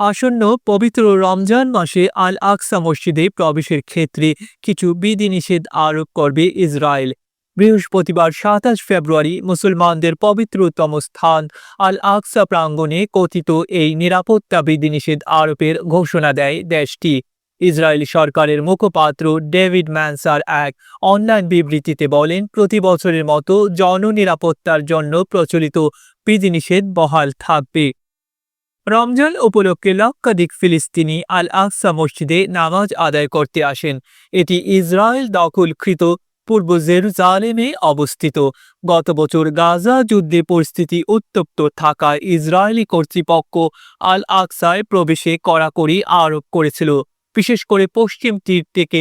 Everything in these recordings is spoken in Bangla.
আসন্ন পবিত্র রমজান মাসে আল আকসা মসজিদে প্রবেশের ক্ষেত্রে কিছু বিধিনিষেধ আরোপ করবে ইসরায়েল। বৃহস্পতিবার সাতাশ ফেব্রুয়ারি মুসলমানদের পবিত্রতম স্থান আল আকসা প্রাঙ্গণে কথিত এই নিরাপত্তা বিধিনিষেধ আরোপের ঘোষণা দেয় দেশটি। ইসরায়েল সরকারের মুখপাত্র ডেভিড ম্যানসার এক অনলাইন বিবৃতিতে বলেন, প্রতি বছরের মতো জননিরাপত্তার জন্য প্রচলিত বিধিনিষেধ বহাল থাকবে। রমজান উপলক্ষে লক্ষাধিক ফিলিস্তিনি আল আকসা মসজিদে নামাজ আদায় করতে আসেন। এটি ইসরায়েল দখলকৃত পূর্ব জেরুজালেমে অবস্থিত। গত বছর গাজা যুদ্ধে পরিস্থিতি উত্তপ্ত থাকায় ইসরায়েলি কর্তৃপক্ষ আল আকসায় প্রবেশে কড়াকড়ি আরোপ করেছিল। বিশেষ করে পশ্চিম তীর থেকে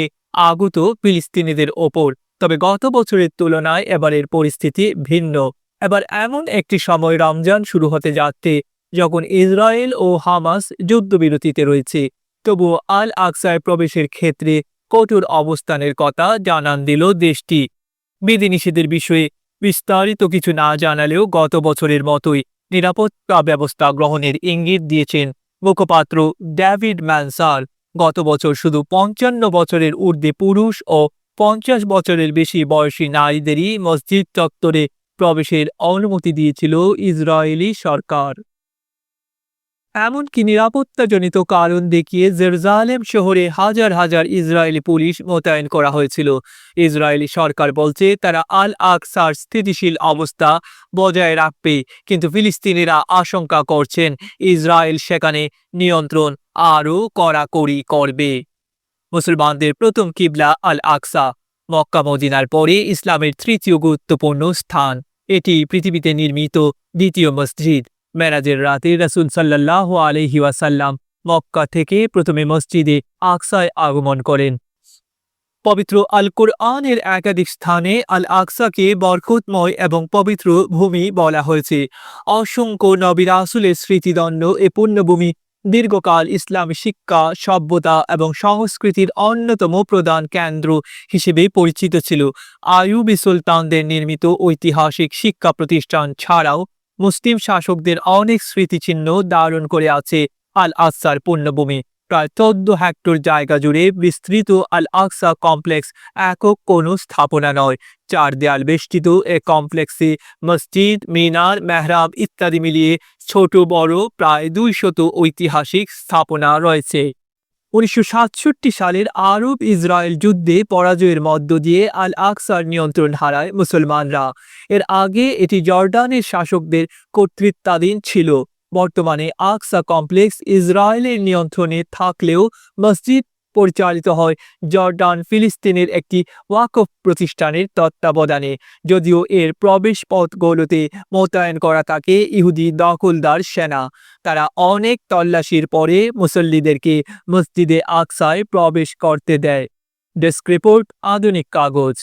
আগত ফিলিস্তিনিদের ওপর। তবে গত বছরের তুলনায় এবারের পরিস্থিতি ভিন্ন। এবার এমন একটি সময় রমজান শুরু হতে যাচ্ছে যখন ইসরায়েল ও হামাস যুদ্ধবিরতিতে রয়েছে, তবুও আল আকসায় প্রবেশের ক্ষেত্রে কঠোর অবস্থানের কথা জানান দিল দেশটি। বিধিনিষেধের বিষয়ে বিস্তারিত কিছু না জানালেও গত বছরের মতোই নিরাপত্তা ব্যবস্থা গ্রহণের ইঙ্গিত দিয়েছেন মুখপাত্র ডেভিড ম্যানসার। গত বছর শুধু পঞ্চান্ন বছরের ঊর্ধ্বে পুরুষ ও পঞ্চাশ বছরের বেশি বয়সী নারীদেরই মসজিদ চত্বরে প্রবেশের অনুমতি দিয়েছিল ইসরায়েলি সরকার। এমনকি নিরাপত্তাজনিত কারণ দেখিয়ে জেরুজালেম শহরে হাজার হাজার ইসরায়েলি পুলিশ মোতায়েন করা হয়েছিল। ইসরায়েলি সরকার বলছে, তারা আল আকসার স্থিতিশীল অবস্থা বজায় রাখবে, কিন্তু ফিলিস্তিনিরা আশঙ্কা করছেন ইসরায়েল সেখানে নিয়ন্ত্রণ আরও কড়াকড়ি করবে। মুসলমানদের প্রথম কিবলা আল আকসা মক্কা মদিনার পরে ইসলামের তৃতীয় গুরুত্বপূর্ণ স্থান। এটি পৃথিবীতে নির্মিত দ্বিতীয় মসজিদ। মেরাজের রাতে রাসুল সাল্লাহ আলহি ওয়াসাল্লাম মক্কা থেকে প্রথমে মসজিদে আকসায় আগমন করেন। পবিত্র আল কোরআনের একাধিক স্থানে আল আকসাকে বরকতময় এবং পবিত্র ভূমি বলা হয়েছে। অসংখ্য নবী রাসুলের স্মৃতিদণ্ড এ পুণ্যভূমি দীর্ঘকাল ইসলামী শিক্ষা, সভ্যতা এবং সংস্কৃতির অন্যতম প্রধান কেন্দ্র হিসেবে পরিচিত ছিল। আয়ুবি সুলতানদের নির্মিত ঐতিহাসিক শিক্ষা প্রতিষ্ঠান ছাড়াও মুসলিম শাসকদের অনেক স্মৃতিচিহ্ন ধারণ করে আছে আল আকসার পুণ্যভূমি প্রায় চোদ্দ হেক্টর জায়গা জুড়ে বিস্তৃত আল আকসা কমপ্লেক্স একক কোনো স্থাপনা নয়। চার দেয়াল বেষ্টিত এ কমপ্লেক্সে মসজিদ, মিনার, মেহরাব ইত্যাদি মিলিয়ে ছোট বড় প্রায় দুইশত ঐতিহাসিক স্থাপনা রয়েছে। উনিশশো সাতষট্টি সালের আরব ইসরায়েল যুদ্ধে পরাজয়ের মধ্য দিয়ে আল আকসার নিয়ন্ত্রণ হারায় মুসলমানরা। এর আগে এটি জর্ডানের শাসকদের কর্তৃত্বাধীন ছিল। বর্তমানে আকসা কমপ্লেক্স ইসরায়েলের নিয়ন্ত্রণে থাকলেও মসজিদ পরিচালিত হয় জর্ডান, ফিলিস্তিনের একটি ওয়াকফ প্রতিষ্ঠানের তত্ত্বাবধানে। যদিও এর প্রবেশ পথগুলোতে মোতায়েন করা থাকে ইহুদি দখলদার সেনা, তারা অনেক তল্লাশির পরে মুসল্লিদেরকে মসজিদে আকসায় প্রবেশ করতে দেয়। ডেস্ক রিপোর্ট, আধুনিক কাগজ।